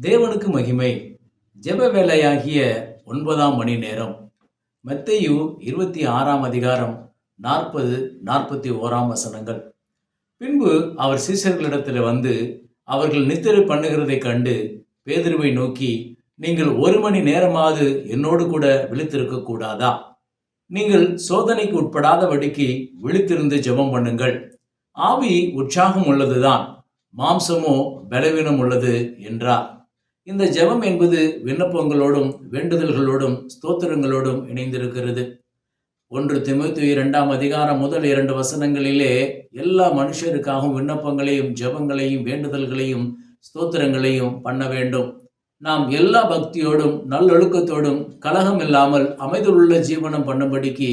தேவனுக்கு மகிமை. ஜெப வேலையாகிய ஒன்பதாம் மணி நேரம். மெத்தையு இருபத்தி ஆறாம் அதிகாரம் நாற்பது நாற்பத்தி ஓராம் வசனங்கள். பின்பு அவர் சீசர்களிடத்தில் வந்து அவர்கள் நித்திரை பண்ணுகிறதை கண்டு பேதுருவை நோக்கி நீங்கள் ஒரு மணி நேரமாவது என்னோடு கூட விழித்திருக்க கூடாதா? நீங்கள் சோதனைக்கு உட்படாதபடிக்கு விழித்திருந்து ஜெபம் பண்ணுங்கள். ஆவி உற்சாகம் உள்ளதுதான் மாம்சமோ பலவீனம் உள்ளது என்றார். இந்த ஜெபம் என்பது விண்ணப்பங்களோடும் வேண்டுதல்களோடும் ஸ்தோத்திரங்களோடும் இணைந்திருக்கிறது. ஒன்று திமுத்து இரண்டாம் அதிகாரம் முதல் இரண்டு வசனங்களிலே எல்லா மனுஷருக்காகவும் விண்ணப்பங்களையும் ஜெபங்களையும் வேண்டுதல்களையும் ஸ்தோத்திரங்களையும் பண்ண வேண்டும். நாம் எல்லா பக்தியோடும் நல்லொழுக்கத்தோடும் கலகம் இல்லாமல் அமைதியுள்ள ஜீவனம் பண்ணும்படிக்கு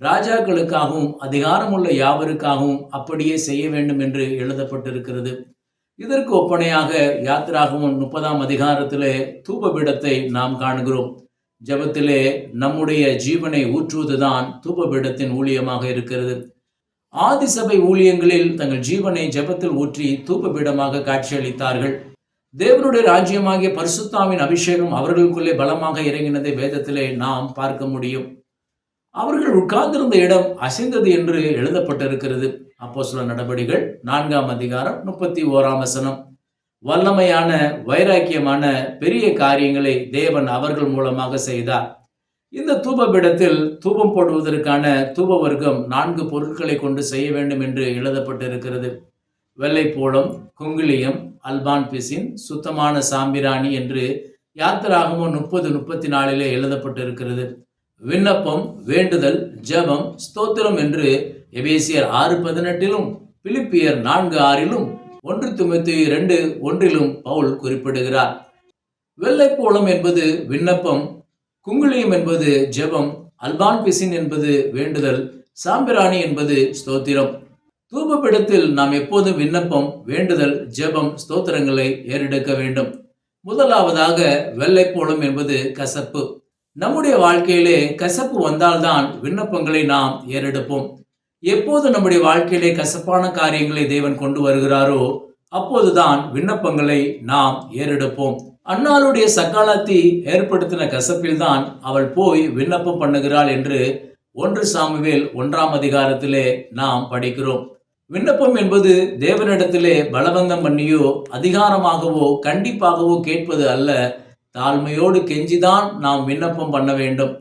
ராஜாக்களுக்காகவும் அதிகாரமுள்ள யாவருக்காகவும் அப்படியே செய்ய வேண்டும் என்று எழுதப்பட்டிருக்கிறது. இதற்கு ஒப்பனையாக யாத்திராகவும் முப்பதாம் அதிகாரத்திலே தூபபீடத்தை நாம் காண்கிறோம். ஜபத்திலே நம்முடைய ஜீவனை ஊற்றுவதுதான் தூபபீடத்தின் ஊழியமாக இருக்கிறது. ஆதிசபை ஊழியங்களில் தங்கள் ஜீவனை ஜெபத்தில் ஊற்றி தூபபீடமாக காட்சியளித்தார்கள். தேவனுடைய ராஜ்யமாகிய பரிசுத்தாவின் அபிஷேகம் அவர்களுக்குள்ளே பலமாக இறங்கினதை வேதத்திலே நாம் பார்க்க முடியும். அவர்கள் உட்கார்ந்திருந்த இடம் அசைந்தது என்று எழுதப்பட்டிருக்கிறது. அப்போ சில நடவடிகள் நான்காம் அதிகாரம் முப்பத்தி ஓராம் வசனம். வல்லமையான வைராக்கியமான பெரிய காரியங்களை தேவன் அவர்கள் மூலமாக செய்தார். இந்த தூபபிடத்தில் தூபம் போடுவதற்கான தூப வர்க்கம் நான்கு பொருட்களை கொண்டு செய்ய வேண்டும் என்று எழுதப்பட்டிருக்கிறது. வெள்ளைப்போளம் குங்குலியம் அல்பான் பிசின் சுத்தமான சாம்பிராணி என்று யாத்திராகமும் முப்பது முப்பத்தி நாலிலே எழுதப்பட்டிருக்கிறது. விண்ணப்பம் வேண்டுதல் ஜெபம் ஸ்தோத்திரம் என்று எபேசியர் ஆறு பதினெட்டிலும் பிலிப்பியர் நான்கு ஆறிலும் ஒன்று துமத்தி ரெண்டு ஒன்றிலும் பவுல் குறிப்பிடுகிறார். வெள்ளைப்போளம் என்பது விண்ணப்பம் குங்குளியம் என்பது ஜெபம் அல்பான் பிசின் என்பது வேண்டுதல் சாம்பிராணி என்பது ஸ்தோத்திரம். தூபப்பிடத்தில் நாம் எப்போதும் விண்ணப்பம் வேண்டுதல் ஜெபம் ஸ்தோத்திரங்களை ஏறெடுக்க வேண்டும். முதலாவதாக வெள்ளைப்போளம் என்பது கசப்பு. நம்முடைய வாழ்க்கையிலே கசப்பு வந்தால்தான் விண்ணப்பங்களை நாம் ஏறெடுப்போம். எப்போது நம்முடைய வாழ்க்கையிலே கசப்பான காரியங்களை தேவன் கொண்டு வருகிறாரோ அப்போதுதான் விண்ணப்பங்களை நாம் ஏறெடுப்போம். அன்னாளுடைய சக்காலத்தி ஏற்படுத்தின கசப்பில்தான் அவள் போய் விண்ணப்பம் பண்ணுகிறாள் என்று ஒன்று சாமுவேல் ஒன்றாம் அதிகாரத்திலே நாம் படிக்கிறோம். விண்ணப்பம் என்பது தேவனிடத்திலே பலவந்தம் பண்ணியோ அதிகாரமாகவோ கண்டிப்பாகவோ கேட்பது அல்ல. தாழ்மையோடு கெஞ்சிதான் நாம் விண்ணப்பம் பண்ண வேண்டும்.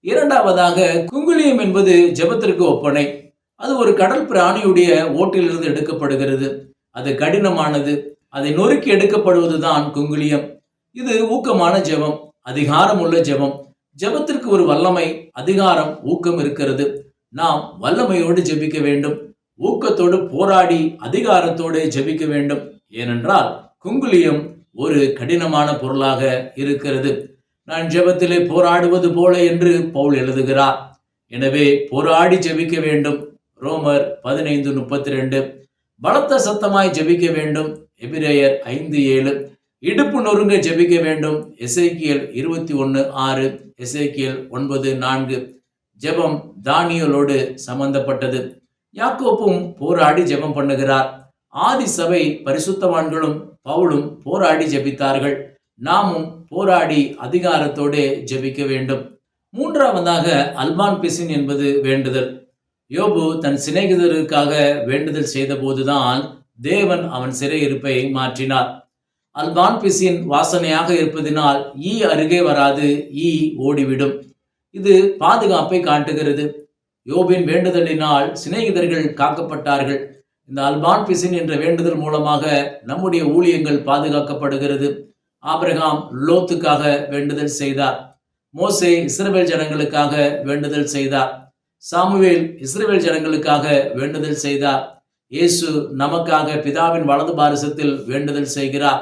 இரண்டாவதாக குங்குலியம் என்பது ஜெபத்திற்கு ஒப்பனை. அது ஒரு கடல் பிராணியுடைய ஓட்டிலிருந்து எடுக்கப்படுகிறது. அது கடினமானது. அதை நொறுக்கி எடுக்கப்படுவது தான் குங்குலியம் இது ஊக்கமான ஜெபம் அதிகாரம் உள்ள ஜெபம். ஜெபத்திற்கு ஒரு வல்லமை அதிகாரம் ஊக்கம் இருக்கிறது. நாம் வல்லமையோடு ஜெபிக்க வேண்டும். ஊக்கத்தோடு போராடி அதிகாரத்தோடு ஜெபிக்க வேண்டும். ஏனென்றால் குங்குலியம் ஒரு கடினமான பொருளாக இருக்கிறது. நான் ஜெபத்திலே போராடுவது போல என்று பவுல் எழுதுகிறார். எனவே போராடி ஜெபிக்க வேண்டும். ரோமர் பதினைந்து முப்பத்தி ரெண்டு பலத்த சத்தமாய் ஜெபிக்க வேண்டும். எபிரேயர் ஐந்து ஏழு. இடுப்பு நொறுங்க ஜெபிக்க வேண்டும். எசைக்கியல் இருபத்தி ஒன்று ஆறு. எசைக்கியல் ஒன்பது நான்கு. ஜெபம் தானியலோடு சம்பந்தப்பட்டது. யாக்கோப்பும் போராடி ஜெபம் பண்ணுகிறார். ஆதி சபை பரிசுத்தவான்களும் பவுலும் போராடி ஜெபித்தார்கள். நாமும் போராடி அதிகாரத்தோடு ஜெபிக்க வேண்டும். மூன்றாவதாக அல்பான் பிசின் என்பது வேண்டுதல். யோபு தன் சிநேகிதருக்காக வேண்டுதல் செய்தபோதுதான் தேவன் அவன் சிறையிருப்பை மாற்றினார். அல்பான் பிசின் வாசனையாக இருப்பதினால் ஈ அருகே வராது ஈ ஓடிவிடும். இது பாதுகாப்பை காட்டுகிறது. யோபின் வேண்டுதலினால் சிநேகிதர்கள் காக்கப்பட்டார்கள். இந்த அல்பான் பிசின் என்ற வேண்டுதல் மூலமாக நம்முடைய ஊழியங்கள் பாதுகாக்கப்படுகிறது. ஆபிரகாம் லோத்துக்காக வேண்டுதல் செய்தார். மோசே இஸ்ரவேல் ஜனங்களுக்காக வேண்டுதல் செய்தார். சாமுவேல் இஸ்ரேல் ஜனங்களுக்காக வேண்டுதல் செய்தார். இயேசு நமக்காக பிதாவின் வலது பாரசத்தில் வேண்டுதல் செய்கிறார்.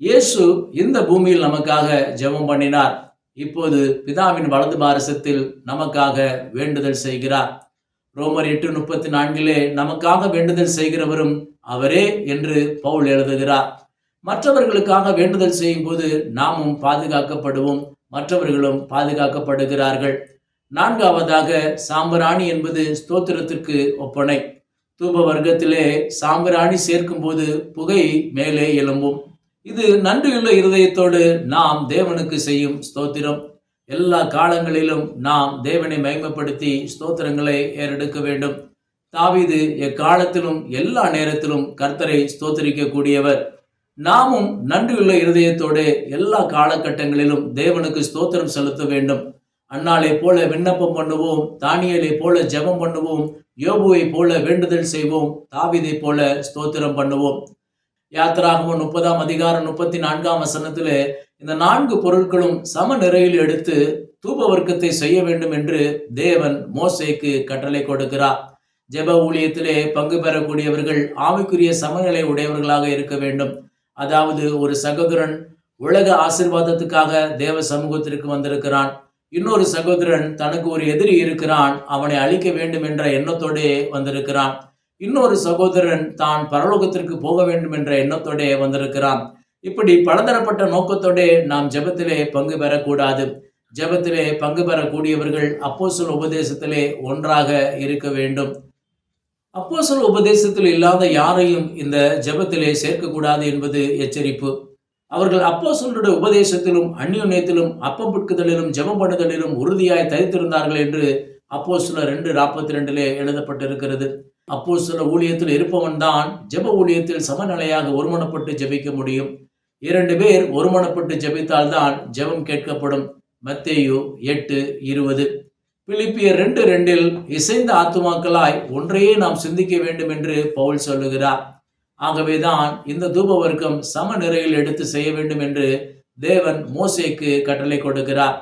இயேசு இந்த பூமியில் நமக்காக ஜெபம் பண்ணினார். இப்போது பிதாவின் வலது பாரசத்தில் நமக்காக வேண்டுதல் செய்கிறார். ரோமர் எட்டு முப்பத்தி நான்கிலே நமக்காக வேண்டுதல் செய்கிறவரும் அவரே என்று பவுல் எழுதுகிறார். மற்றவர்களுக்காக வேண்டுதல் செய்யும் போது நாமும் பாதுகாக்கப்படுவோம். மற்றவர்களும் பாதுகாக்கப்படுகிறார்கள். நான்காவதாக சாம்பராணி என்பது ஸ்தோத்திரத்திற்கு ஒப்பனை. தூப வர்க்கத்திலே சாம்பிராணி சேர்க்கும்போது புகை மேலே எழும்பும். இது நன்றியுள்ள இருதயத்தோடு நாம் தேவனுக்கு செய்யும் ஸ்தோத்திரம். எல்லா காலங்களிலும் நாம் தேவனை மயமப்படுத்தி ஸ்தோத்திரங்களை ஏறெடுக்க வேண்டும். தாவிது எக்காலத்திலும் எல்லா நேரத்திலும் கர்த்தரை ஸ்தோத்திரிக்கக்கூடியவர். நாமும் நன்றியுள்ள இருதயத்தோடு எல்லா காலகட்டங்களிலும் தேவனுக்கு ஸ்தோத்திரம் செலுத்த வேண்டும். அன்னாலை போல விண்ணப்பம் பண்ணுவோம் தானியலை போல ஜெபம் பண்ணுவோம் யோபுவை போல வேண்டுதல் செய்வோம் தாவிதை போல ஸ்தோத்திரம் பண்ணுவோம். யாத்திராகமம் முப்பதாம் அதிகாரம் முப்பத்தி நான்காம் வசனத்திலே இந்த நான்கு பொருட்களும் சம நிறையில் எடுத்து தூப வர்க்கத்தை செய்ய வேண்டும் என்று தேவன் மோசைக்கு கட்டளை கொடுக்கிறார். ஜெப ஊழியத்திலே பங்கு பெறக்கூடியவர்கள் ஆவிக்குரிய சமநிலை உடையவர்களாக இருக்க வேண்டும். அதாவது ஒரு சகோதரன் உலக ஆசிர்வாதத்துக்காக தேவ சமூகத்திற்கு வந்திருக்கிறான். இன்னொரு சகோதரன் தனக்கு ஒரு எதிரி இருக்கிறான் அவனை அழிக்க வேண்டும் என்ற எண்ணத்தோடே வந்திருக்கிறான். இன்னொரு சகோதரன் தான் பரலோகத்திற்கு போக வேண்டும் என்ற எண்ணத்தோடே வந்திருக்கிறான். இப்படி பலதரப்பட்ட நோக்கத்தோடே நாம் ஜெபத்திலே பங்கு பெறக்கூடாது. ஜெபத்திலே பங்கு பெறக்கூடியவர்கள் அப்போசல் உபதேசத்திலே ஒன்றாக இருக்க வேண்டும். அப்போசல் உபதேசத்தில் இல்லாத யாரையும் இந்த ஜெபத்திலே சேர்க்கக்கூடாது என்பது எச்சரிப்பு. அவர்கள் அப்போஸ்தலருடைய உபதேசத்திலும் அந்யோன்யத்திலும் அப்பம் புட்குதலிலும் ஜெபம் பண்ணுதலிலும் உறுதியாய் தரித்திருந்தார்கள் என்று அப்போஸ்தலர் ரெண்டு நாற்பத்தி ரெண்டிலே எழுதப்பட்டிருக்கிறது. அப்போஸ்தல ஊழியத்தில் இருப்பவன் தான் ஜெப ஊழியத்தில் சமநிலையாக ஒருமனப்பட்டு ஜெபிக்க முடியும். இரண்டு பேர் ஒருமனப்பட்டு ஜெபித்தால்தான் ஜெபம் கேட்கப்படும். மத்தேயு எட்டு இருபது. பிலிப்பியர் ரெண்டு ரெண்டில் இசைந்த ஆத்துமாக்களாய் ஒன்றையே நாம் சிந்திக்க வேண்டும் என்று பவுல் சொல்லுகிறார். ஆகவேதான் இந்த தூப வர்க்கம் சம நிறையில் எடுத்து செய்ய வேண்டும் என்று தேவன் மோசேக்கு கட்டளை கொடுக்கிறார்.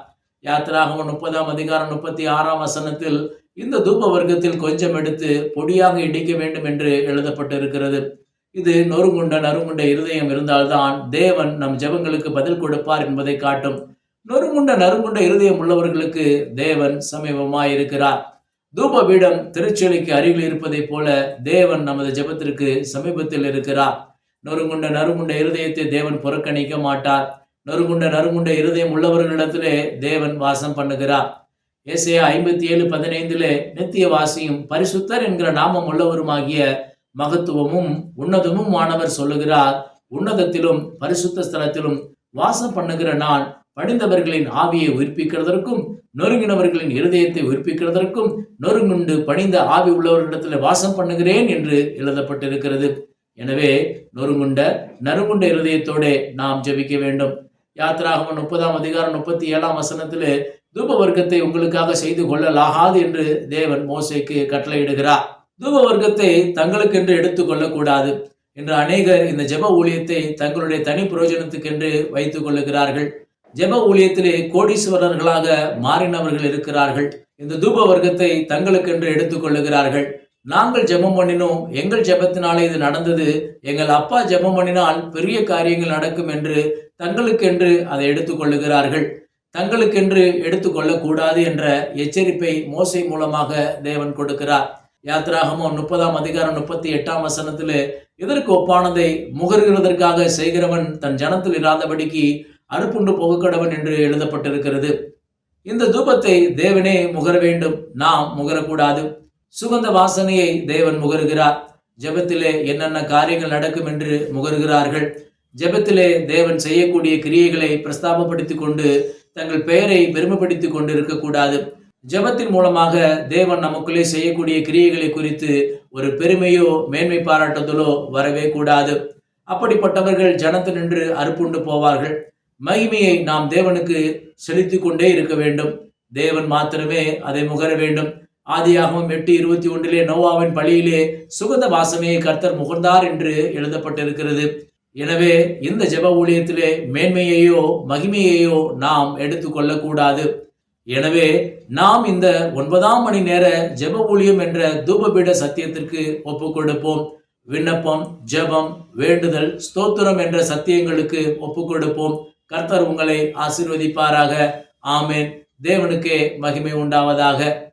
யாத்திராகவன் முப்பதாம் அதிகாரம் முப்பத்தி ஆறாம் வசனத்தில் இந்த தூப வர்க்கத்தில் கொஞ்சம் எடுத்து பொடியாக இடிக்க வேண்டும் என்று எழுதப்பட்டிருக்கிறது. இது நொறுங்குண்ட நறுங்குண்ட இருதயம் இருந்தால்தான் தேவன் நம் ஜெபங்களுக்கு பதில் கொடுப்பார் என்பதை காட்டும். நொறுங்குண்ட நறுங்குண்ட இருதயம் உள்ளவர்களுக்கு தேவன் சமீபமாயிருக்கிறார். இருக்கிறார் தூப பீடம் திருச்செலிக்கு அருகில் இருப்பதைப் போல தேவன் நமது ஜெபத்திற்கு சமீபத்தில் இருக்கிறார். நொறுங்குண்ட நறுங்குண்ட இருதயத்தை தேவன் புறக்கணிக்க மாட்டார். நொறுங்குண்ட நறுங்குண்ட இருதயம் உள்ளவர்களிடத்திலே தேவன் வாசம் பண்ணுகிறார். ஏசையா ஐம்பத்தி ஏழு பதினைந்திலே நித்திய வாசியும் பரிசுத்தர் என்கிற நாமம் உள்ளவருமாகிய மகத்துவமும் உன்னதமும் மாணவர் சொல்லுகிறார். உன்னதத்திலும் பரிசுத்த ஸ்தலத்திலும் வாசம் பண்ணுகிற நான் பணிந்தவர்களின் ஆவியை உயிர்ப்பிக்கிறதற்கும் நொறுங்கினவர்களின் இருதயத்தை உயிர்ப்பிக்கிறதற்கும் நொறுங்குண்டு பணிந்த ஆவி உள்ளவர்களிடத்தில் வாசம் பண்ணுகிறேன் என்று எழுதப்பட்டிருக்கிறது. எனவே நொறுங்குண்ட நறுங்குண்ட இருதயத்தோடே நாம் ஜெபிக்க வேண்டும். யாத்திராகமம் முப்பதாம் அதிகாரம் முப்பத்தி ஏழாம் வசனத்திலே தூப வர்க்கத்தை உங்களுக்காக செய்து கொள்ளலாகாது என்று தேவன் மோசைக்கு கட்டளையிடுகிறார். தூப வர்க்கத்தை தங்களுக்கென்று எடுத்துக்கொள்ளக்கூடாது என்று அநேகர் இந்த ஜெப ஊழியத்தை தங்களுடைய தனி பிரயோஜனத்துக்கென்று வைத்துக் கொள்ளுகிறார்கள். ஜெப ஊழியத்திலே கோடீஸ்வரர்களாக மாறினவர்கள் இருக்கிறார்கள். இந்த தூப வர்க்கத்தை தங்களுக்கென்று எடுத்துக்கொள்ளுகிறார்கள் நாங்கள் ஜெபம் பண்ணினோம். எங்கள் ஜெபத்தினாலே இது நடந்தது. எங்கள் அப்பா ஜெபம் பண்ணினால் பெரிய காரியங்கள் நடக்கும் என்று தங்களுக்கென்று அதை எடுத்துக்கொள்ளுகிறார்கள் தங்களுக்கென்று எடுத்துக்கொள்ளக்கூடாது என்ற எச்சரிப்பை மோசை மூலமாக தேவன் கொடுக்கிறார். யாத்ராகமோ முப்பதாம் அதிகாரம் முப்பத்தி எட்டாம் வசனத்திலே இதற்கு ஒப்பானதை முகர்கிறதற்காக செய்கிறவன் தன் ஜனத்தில் இராதபடிக்கு அறுப்புண்டு புகக்கடவன் என்று எழுதப்பட்டிருக்கிறது. இந்த தூபத்தை தேவனே முகர வேண்டும். நாம் முகரக்கூடாது. சுகந்த வாசனையை தேவன் முகருகிறார். ஜெபத்திலே என்னென்ன காரியங்கள் நடக்கும் என்று முகருகிறார்கள். ஜெபத்திலே தேவன் செய்யக்கூடிய கிரியைகளை பிரஸ்தாபப்படுத்திக் கொண்டு தங்கள் பெயரை பெருமைப்படுத்தி கொண்டு இருக்கக்கூடாது ஜெபத்தின் மூலமாக தேவன் நமக்குள்ளே செய்யக்கூடிய கிரியைகளை குறித்து ஒரு பெருமையோ மேன்மை பாராட்டுதலோ வரவே கூடாது. அப்படிப்பட்டவர்கள் ஜனத்து நின்று அறுப்புண்டு போவார்கள். மகிமையை நாம் தேவனுக்கு செலுத்தி கொண்டே இருக்க வேண்டும். தேவன் மாத்திரமே அதை முகர வேண்டும். ஆதியாகவும் எட்டு இருபத்தி ஒன்றிலே நோவாவின் பழியிலே சுகந்த வாசனையை கர்த்தர் முகர்ந்தார் என்று எழுதப்பட்டிருக்கிறது. எனவே இந்த ஜெப ஊழியத்திலே மேன்மையையோ மகிமையையோ நாம் எடுத்துக்கொள்ளக்கூடாது எனவே நாம் இந்த ஒன்பதாம் மணி நேர ஜெப ஊழியம் என்ற தூபபீட சத்தியத்திற்கு ஒப்பு கொடுப்போம். விண்ணப்பம் ஜெபம் வேண்டுதல் ஸ்தோத்திரம் என்ற சத்தியங்களுக்கு ஒப்பு கொடுப்போம். கர்த்தர் உங்களை ஆசீர்வதிப்பாராக. ஆமேன். தேவனுக்கே மகிமை உண்டாவதாக.